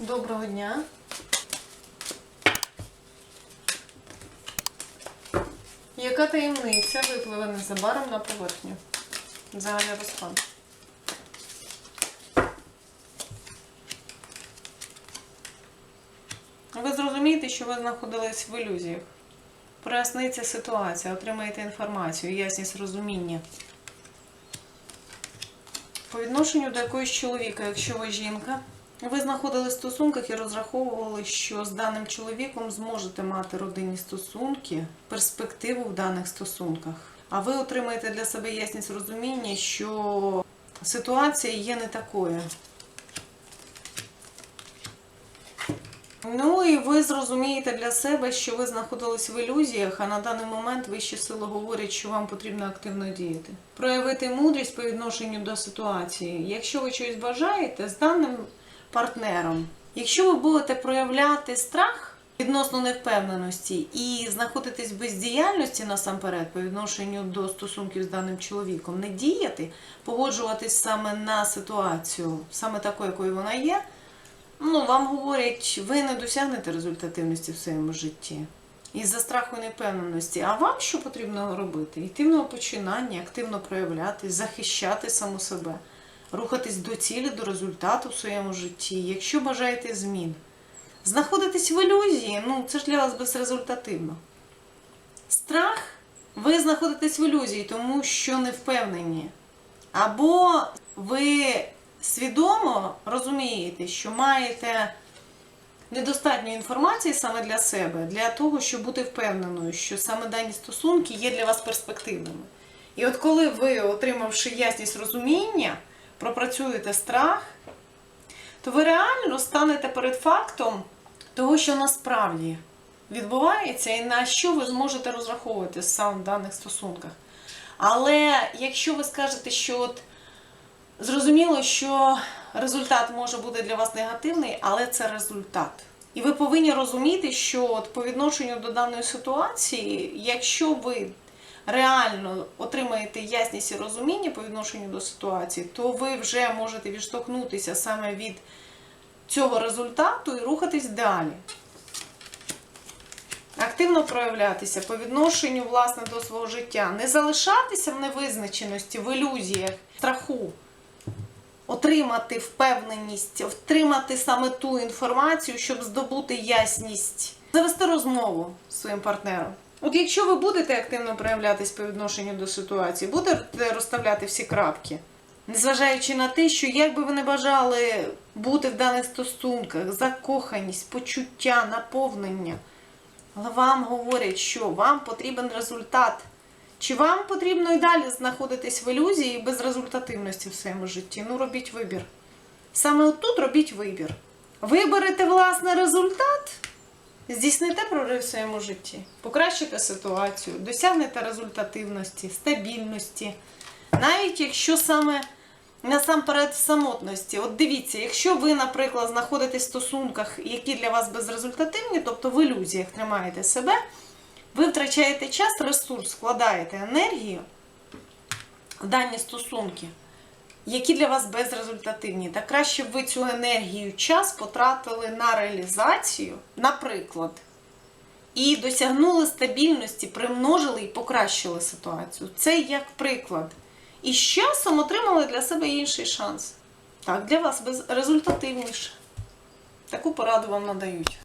Доброго дня. Яка таємниця випливе незабаром на поверхню? Загальний розклад. Ви зрозумієте, що ви знаходились в ілюзіях. Проясниться ситуація, отримаєте інформацію, ясність розуміння. По відношенню до якоїсь чоловіка, якщо ви жінка, ви знаходились в стосунках і розраховували, що з даним чоловіком зможете мати родинні стосунки, перспективу в даних стосунках. А ви отримаєте для себе ясність розуміння, що ситуація є не такою. Ну і ви зрозумієте для себе, що ви знаходились в ілюзіях, а на даний момент вищі сили говорять, що вам потрібно активно діяти. Проявити мудрість по відношенню до ситуації. Якщо ви щось бажаєте з даним партнером, якщо ви будете проявляти страх відносно невпевненості і знаходитись бездіяльності насамперед по відношенню до стосунків з даним чоловіком, не діяти, погоджуватись саме на ситуацію, саме такою, якою вона є. Ну, вам говорять, ви не досягнете результативності в своєму житті. Із-за страху і непевненості. А вам що потрібно робити? Йти в новопочинання, активно проявляти, захищати саму себе, рухатись до цілі, до результату в своєму житті, якщо бажаєте змін. Знаходитись в ілюзії, ну це ж для вас безрезультативно. Страх, ви знаходитесь в ілюзії, тому що не впевнені. Або ви свідомо розумієте, що маєте недостатньо інформації саме для себе, для того, щоб бути впевненою, що саме дані стосунки є для вас перспективними. І от коли ви, отримавши ясність розуміння, пропрацюєте страх, то ви реально станете перед фактом того, що насправді відбувається, і на що ви зможете розраховувати саме в даних стосунках. Але якщо ви скажете, що от Зрозуміло, що результат може бути для вас негативний, але це результат. І ви повинні розуміти, що от по відношенню до даної ситуації, якщо ви реально отримаєте ясність і розуміння по відношенню до ситуації, то ви вже можете відштовхнутися саме від цього результату і рухатись далі. Активно проявлятися по відношенню власне до свого життя, не залишатися в невизначеності, в ілюзіях, страху отримати впевненість, отримати саме ту інформацію, щоб здобути ясність, завести розмову з своїм партнером. От якщо ви будете активно проявлятись по відношенню до ситуації, будете розставляти всі крапки, незважаючи на те, що як би ви не бажали бути в даних стосунках, закоханість, почуття, наповнення, але вам говорять, що вам потрібен результат. Чи вам потрібно і далі знаходитись в ілюзії і безрезультативності в своєму житті? Ну, робіть вибір. Саме отут робіть вибір. Виберете власний результат, здійсните прорив в своєму житті, покращите ситуацію, досягнете результативності, стабільності. Навіть якщо саме насамперед в самотності. От дивіться, якщо ви, наприклад, знаходитесь в стосунках, які для вас безрезультативні, тобто в ілюзіях тримаєте себе. Ви втрачаєте час, ресурс, вкладаєте енергію в дані стосунки, які для вас безрезультативні. Та краще б ви цю енергію, час потратили на реалізацію, наприклад, і досягнули стабільності, примножили і покращили ситуацію. Це як приклад. І з часом отримали для себе інший шанс. Так, для вас безрезультативніше. Таку пораду вам надають.